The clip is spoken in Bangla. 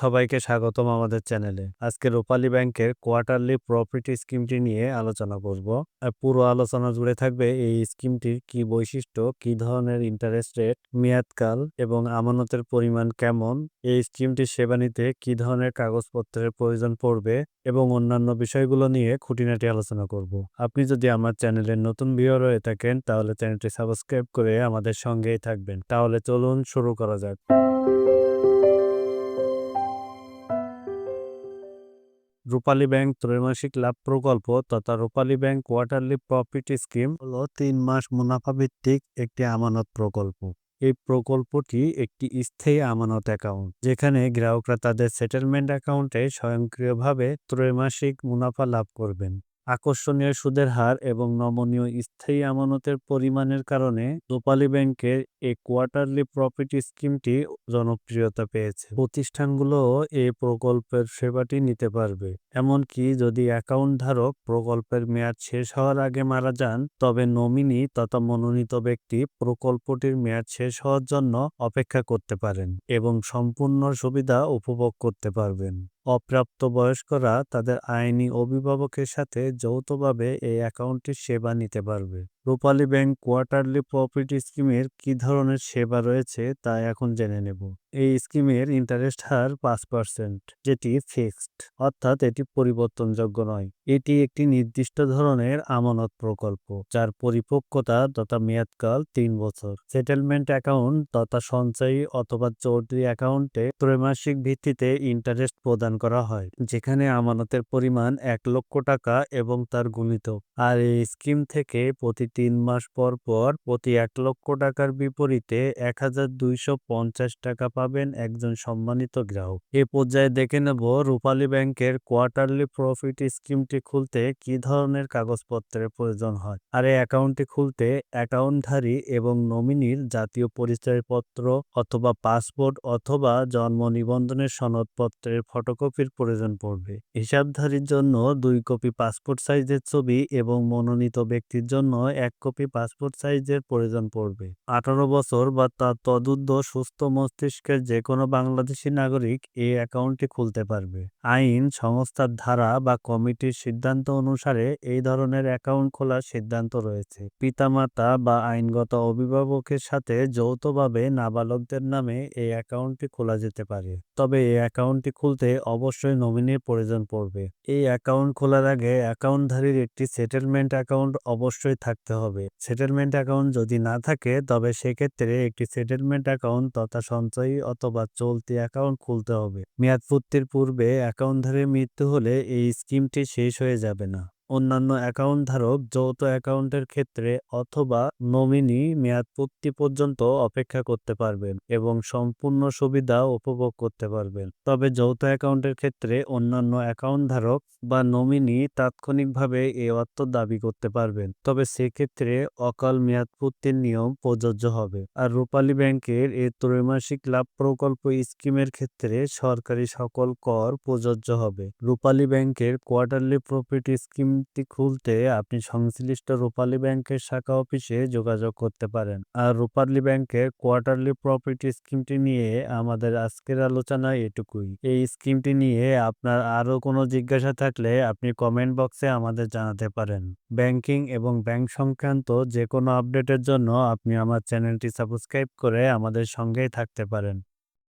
সবাইকে স্বাগতম আমাদের চ্যানেলে। আজকে রূপালী ব্যাংকের কোয়ার্টারলি প্রফিট স্কিমটি নিয়ে আলোচনা করব। পুরো আলোচনা জুড়ে থাকবে এই স্কিমটির কি বৈশিষ্ট্য, কি ধরনের ইন্টারেস্ট রেট মেয়াদকাল এবং আমানতের পরিমাণ কেমন, এই স্কিমটির সেবা নিতে কি ধরনের কাগজপত্রের প্রয়োজন পড়বে এবং অন্যান্য বিষয়গুলো নিয়ে খুঁটিনাটি আলোচনা করব। আপনি যদি আমার চ্যানেলের নতুন ভিউয়ার হয়ে থাকেন, তাহলে চ্যানেলটি সাবস্ক্রাইব করে আমাদের সঙ্গেই থাকবেন। তাহলে চলুন শুরু করা যাক। রূপালী ব্যাংক ত্রৈমাসিক লাভ প্রকল্প তথা Rupali bank quarterly profit scheme হলো তিন মাস মুনাফা ভিত্তিক একটি আমানত প্রকল্প। এই প্রকল্পটি একটি স্থায়ী আমানত অ্যাকাউন্ট, যেখানে গ্রাহকরা তাদের সেটেলমেন্ট অ্যাকাউন্টে স্বয়ংক্রিয়ভাবে ত্রৈমাসিক মুনাফা লাভ করবেন। আকর্ষণীয় সুদের হার এবং নমনীয় স্থায়ী আমানতের পরিমাণের কারণে রূপালী ব্যাংকের এই কোয়ার্টারলি প্রফিট স্কিমটি জনপ্রিয়তা পেয়েছে। প্রতিষ্ঠানগুলোও এই প্রকল্পের সেবাটি নিতে পারবে। এমনকি যদি অ্যাকাউন্ট ধারক প্রকল্পের মেয়াদ শেষ হওয়ার আগে মারা যান, তবে নমিনি তথা মনোনীত ব্যক্তি প্রকল্পটির মেয়াদ শেষ হওয়ার জন্য অপেক্ষা করতে পারেন এবং সম্পূর্ণ সুবিধা উপভোগ করতে পারবেন। অপ্রাপ্ত বয়স্করা তাদের আইনি অভিভাবকের সাথে যৌথভাবে এই অ্যাকাউন্টটির সেবা নিতে পারবে। রূপালী ব্যাংক কোয়ার্টারলি প্রফিট স্কিমের কি ধরনের সেবা রয়েছে তা এখন জেনে নেব। এই স্কিমের ইন্টারেস্ট হার পাঁচ পার্সেন্ট, যেটি ফিক্সড, অর্থাৎ এটি পরিবর্তনযোগ্য নয়। এটি একটি নির্দিষ্ট ধরনের আমানত প্রকল্প, যার পরিপক্কতা তথা মেয়াদকাল তিন বছর। সেটেলমেন্ট অ্যাকাউন্ট তথা সঞ্চয়ী অথবা চৌধুরী অ্যাকাউন্টে ত্রৈমাসিক ভিত্তিতে ইন্টারেস্ট প্রদান করা হয়, যেখানে আমানতের পরিমাণ এক লক্ষ টাকা এবং তার গুণিত। আর এই স্কিম থেকে প্রতি তিন মাস পর পর প্রতি এক লক্ষ টাকার বিপরীতে এক হাজার দুইশো পঞ্চাশ টাকা পাবেন একজন সম্মানিত গ্রাহক। এ পর্যায়ে দেখে নেব রূপালী ব্যাংকের কোয়ার্টারলি প্রফিট স্কিমটি খুলতে কি ধরনের কাগজপত্রের প্রয়োজন হয়? আর এই অ্যাকাউন্টটি খুলতে অ্যাকাউন্টধারী এবং নমিনির জাতীয় পরিচয়পত্র অথবা পাসপোর্ট অথবা জন্ম নিবন্ধনের সনদপত্রের ফটোকপির প্রয়োজন পড়বে। হিসাবধারীর জন্য দুই কপি পাসপোর্ট সাইজের ছবি এবং মনোনীত ব্যক্তির জন্য এক কপি পাসপোর্ট সাইজের প্রয়োজন পড়বে। আঠারো বছর বা তার তদুদ্ধ সুস্থ মস্তিষ্কের যে কোনো বাংলাদেশি নাগরিক এই অ্যাকাউন্টটি খুলতে পারবে। আইন, সংস্থার ধারা বা কমিটির সিদ্ধান্ত অনুসারে এই ধরনের অ্যাকাউন্ট খোলার সিদ্ধান্ত রয়েছে। পিতামাতা বা আইনগত অভিভাবকের সাথে যৌথভাবে নাবালকদের নামে এই অ্যাকাউন্টটি খোলা যেতে পারে। তবে এই অ্যাকাউন্টটি খুলতে অবশ্যই নমিনির প্রয়োজন পড়বে। এই অ্যাকাউন্ট খোলার আগে অ্যাকাউন্টধারীর একটি সেটেলমেন্ট অ্যাকাউন্ট অবশ্যই থাকতে হবে। সেটেলমেন্ট অ্যাকাউন্ট যদি না থাকে, তবে সেক্ষেত্রে একটি সেটেলমেন্ট অ্যাকাউন্ট তথা সঞ্চয়ী অথবা চলতি অ্যাকাউন্ট খুলতে হবে। মেয়াদ পূর্তির পূর্বে অ্যাকাউন্টধারীর মৃত্যু হলে এই স্কিমটি শেষ হয়ে যাবে না। অন্যান্য অ্যাকাউন্ট ধারক যৌথ অ্যাকাউন্টের ক্ষেত্রে অথবা নমিনি মেয়াদপূর্তি পর্যন্ত অপেক্ষা করতে পারবেন এবং সম্পূর্ণ সুবিধা উপভোগ করতে পারবেন। তবে যৌথ অ্যাকাউন্টের ক্ষেত্রে অন্যান্য অ্যাকাউন্ট ধারক বা নমিনি তাৎক্ষণিকভাবে এই অর্থ দাবি করতে পারবেন। তবে সেক্ষেত্রে অকাল মেয়াদপূর্তির নিয়ম প্রযোজ্য হবে। আর রূপালী ব্যাংকের এই ত্রৈমাসিক লাভ প্রকল্প স্কিমের ক্ষেত্রে সরকারি সকল কর প্রযোজ্য হবে। রূপালী ব্যাংকের কোয়ার্টারলি প্রফিট স্কিম স্কিমটি খুলতে আপনি সংশ্লিষ্ট রূপালী ব্যাংকের শাখা অফিসে যোগাযোগ করতে পারেন। আর রূপালী ব্যাংকের কোয়ার্টারলি প্রফিট স্কিমটি নিয়ে আমাদের আজকের আলোচনা এটুকুই। এই স্কিমটি নিয়ে আপনার আরও কোনো জিজ্ঞাসা থাকলে আপনি কমেন্ট বক্সে আমাদের জানাতে পারেন। ব্যাংকিং এবং ব্যাংক সংক্রান্ত যে কোনো আপডেটের জন্য আপনি আমার চ্যানেলটি সাবস্ক্রাইব করে আমাদের সঙ্গেই থাকতে পারেন।